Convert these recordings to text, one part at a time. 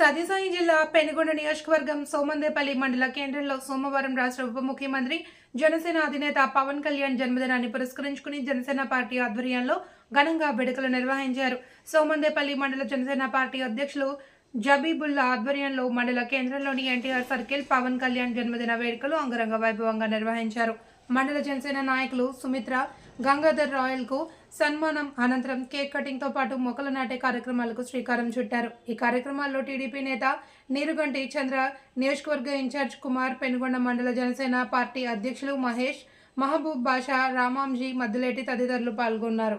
సతీసాయి జిల్లా పెనుగొండ నియోజకవర్గం సోమందేపల్లి మండల కేంద్రంలో సోమవారం రాష్ట్ర ఉప ముఖ్యమంత్రి జనసేన అధినేత పవన్ కళ్యాణ్ జన్మదినాన్ని పురస్కరించుకుని జనసేన పార్టీ ఆధ్వర్యంలో ఘనంగా వేడుకలు నిర్వహించారు. సోమందేపల్లి మండల జనసేన పార్టీ అధ్యక్షులు జబీబుల్లా ఆధ్వర్యంలో మండల కేంద్రంలోని ఎన్టీఆర్ సర్కిల్ పవన్ కళ్యాణ్ జన్మదిన వేడుకలు అంగరంగ వైభవంగా నిర్వహించారు. మండల జనసేన నాయకులు సుమిత్ర గంగాధర్ రాయల్కు సన్మానం అనంతరం కేక్ కటింగ్తో పాటు మొక్కలు నాటే కార్యక్రమాలకు శ్రీకారం చుట్టారు. ఈ కార్యక్రమాల్లో టీడీపీ నేత నీరుగంటి చంద్ర నియోజకవర్గ ఇన్ఛార్జ్ కుమార్ పెనుగొండ మండల జనసేన పార్టీ అధ్యక్షులు మహేష్ మహబూబ్ బాషా రామాంజీ మద్దులేటి తదితరులు పాల్గొన్నారు.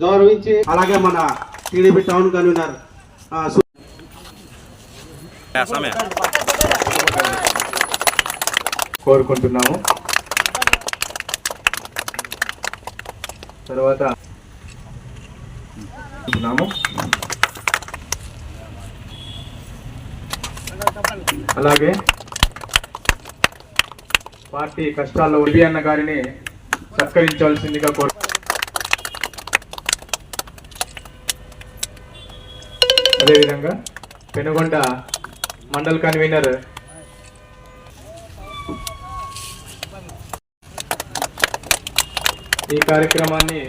గౌరవించి అలాగే మన టీడీపీ టౌన్ కన్వీనర్ ఆ, సు- Pásame. కోరుకుంటున్నాము. తర్వాత అలాగే పార్టీ కష్టాల్లో ఉల్లి అన్న గారిని సత్కరించవలసిందిగా కోరు అదేవిధంగా పెనుగొండ మండల్ కన్వీనర్ ఈ కార్యక్రమాన్ని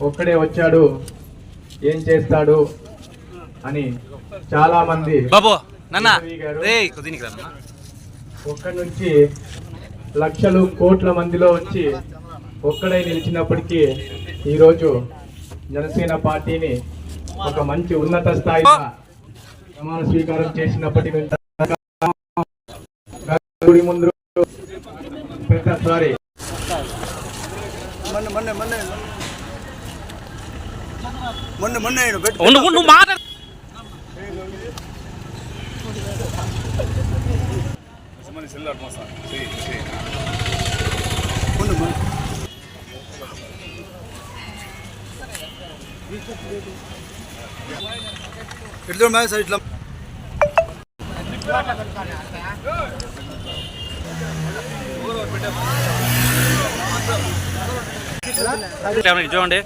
ఒక్కడే వచ్చాడు ఏం చేస్తాడు అని చాలా మంది బాబు ఒక్కడి నుంచి లక్షలు కోట్ల మందిలో వచ్చి ఒక్కడై నిలిచినప్పటికీ ఈరోజు జనసేన పార్టీని ఒక మంచి ఉన్నత స్థాయిలో ప్రమాణ స్వీకారం గుడి ముందు పెద్ద సారీ. ఉండు ఉండు నువ్వు మాట్లాడు. ఇట్లా మ్యాచ్ సార్ ఇట్లా. కెమెరా చూడండి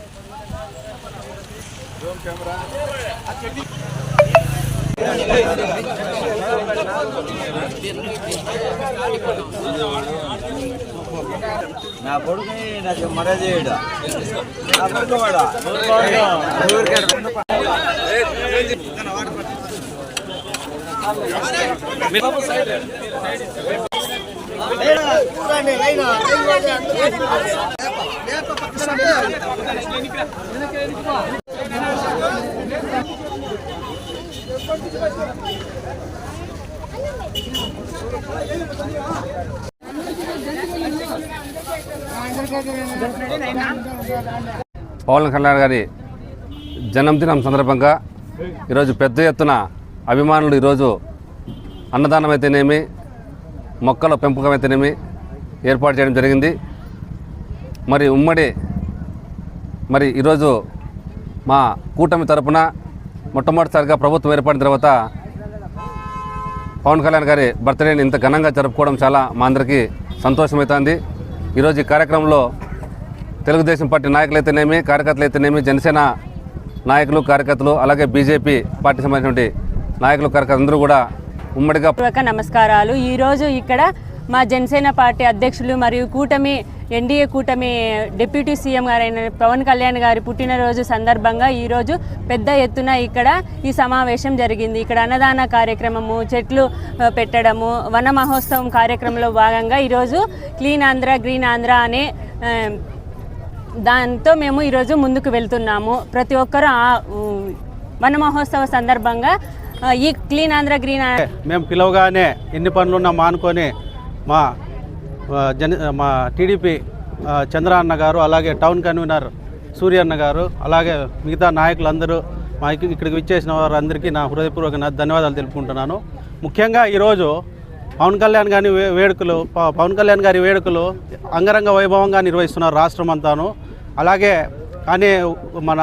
నా కొడుకు నాకు మర్యాద చేయడు? నా కొడుకు వాడా? పవన్ కళ్యాణ్ గారి జన్మదినం సందర్భంగా ఈరోజు పెద్ద ఎత్తున అభిమానులు ఈరోజు అన్నదానం అయితేనేమి మొక్కల పెంపకం అయితేనేమి ఏర్పాటు చేయడం జరిగింది. మరి ఉమ్మడి మరి ఈరోజు మా కూటమి తరపున మొట్టమొదటిసారిగా ప్రభుత్వం ఏర్పడిన తర్వాత పవన్ కళ్యాణ్ గారి బర్త్డేని ఇంత ఘనంగా జరుపుకోవడం చాలా మా అందరికీ సంతోషమవుతుంది ఈరోజు ఈ కార్యక్రమంలో తెలుగుదేశం పార్టీ నాయకులైతేనేమి కార్యకర్తలైతేనేమి జనసేన నాయకులు కార్యకర్తలు అలాగే బీజేపీ పార్టీ సంబంధించినటువంటి నాయకులు కార్యకర్తలు అందరూ కూడా ఉమ్మడిగా నమస్కారాలు. ఈరోజు ఇక్కడ మా జనసేన పార్టీ అధ్యక్షులు మరియు కూటమి ఎన్డీఏ కూటమి డిప్యూటీ సీఎం గారైన పవన్ కళ్యాణ్ గారి పుట్టినరోజు సందర్భంగా ఈరోజు పెద్ద ఎత్తున ఇక్కడ ఈ సమావేశం జరిగింది. ఇక్కడ అన్నదాన కార్యక్రమము చెట్లు పెట్టడము వన మహోత్సవం కార్యక్రమంలో భాగంగా ఈరోజు క్లీన్ ఆంధ్ర గ్రీన్ ఆంధ్ర అనే దాంతో మేము ఈరోజు ముందుకు వెళ్తున్నాము. ప్రతి ఒక్కరూ ఆ వన మహోత్సవ సందర్భంగా ఈ క్లీన్ ఆంధ్ర గ్రీన్ మేము పిలవగానే ఎన్ని పనులున్నా మానుకొని మా జన మా టీడీపీ చంద్ర అన్న గారు అలాగే టౌన్ కన్వీనర్ సూర్య అన్న గారు అలాగే మిగతా నాయకులందరూ మా ఇక్కడికి విచ్చేసిన వారందరికీ నా హృదయపూర్వక ధన్యవాదాలు తెలుపుకుంటున్నాను. ముఖ్యంగా ఈరోజు పవన్ కళ్యాణ్ గారి వేడుకలు పవన్ కళ్యాణ్ గారి వేడుకలు అంగరంగ వైభవంగా నిర్వహిస్తున్నారు రాష్ట్రం అంతాను అలాగే కానీ మన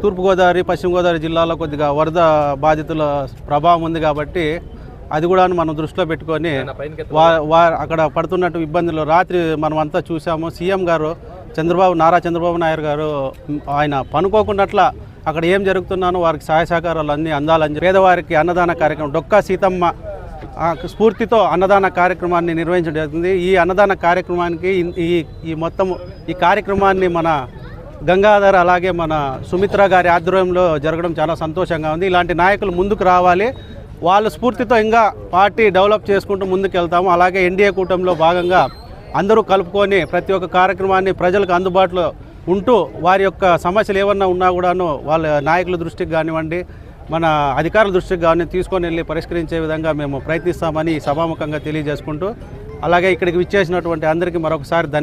తూర్పుగోదావరి పశ్చిమ గోదావరి జిల్లాలో కొద్దిగా వరద బాధితుల ప్రభావం ఉంది కాబట్టి అది కూడా మనం దృష్టిలో పెట్టుకొని వా అక్కడ పడుతున్నట్టు ఇబ్బందులు రాత్రి మనం అంతా చూసాము. సీఎం గారు చంద్రబాబు నారా చంద్రబాబు నాయుడు గారు ఆయన పనుకోకున్నట్ల అక్కడ ఏం జరుగుతున్నానో వారికి సహాయ సహకారాలు అన్నీ అందాలని పేదవారికి అన్నదాన కార్యక్రమం డొక్కా సీతమ్మ స్ఫూర్తితో అన్నదాన కార్యక్రమాన్ని నిర్వహించడం జరుగుతుంది. ఈ అన్నదాన కార్యక్రమానికి ఈ ఈ మొత్తం ఈ కార్యక్రమాన్ని మన గంగాధర్ అలాగే మన సుమిత్ర గారి ఆధ్వర్యంలో జరగడం చాలా సంతోషంగా ఉంది. ఇలాంటి నాయకులు ముందుకు రావాలి. వాళ్ళ స్ఫూర్తితో ఇంకా పార్టీ డెవలప్ చేసుకుంటూ ముందుకు వెళ్తాము అలాగే ఎన్డీఏ కూటమిలో భాగంగా అందరూ కలుపుకొని ప్రతి ఒక్క కార్యక్రమాన్ని ప్రజలకు అందుబాటులో ఉంటూ వారి యొక్క సమస్యలు ఏమన్నా ఉన్నా కూడాను వాళ్ళ నాయకుల దృష్టికి కానివ్వండి మన అధికారుల దృష్టికి కానీ తీసుకొని వెళ్ళి పరిష్కరించే విధంగా మేము ప్రయత్నిస్తామని సభాముఖంగా తెలియజేసుకుంటూ అలాగే ఇక్కడికి విచ్చేసినటువంటి అందరికీ మరొకసారి ధన్యవాదాలు.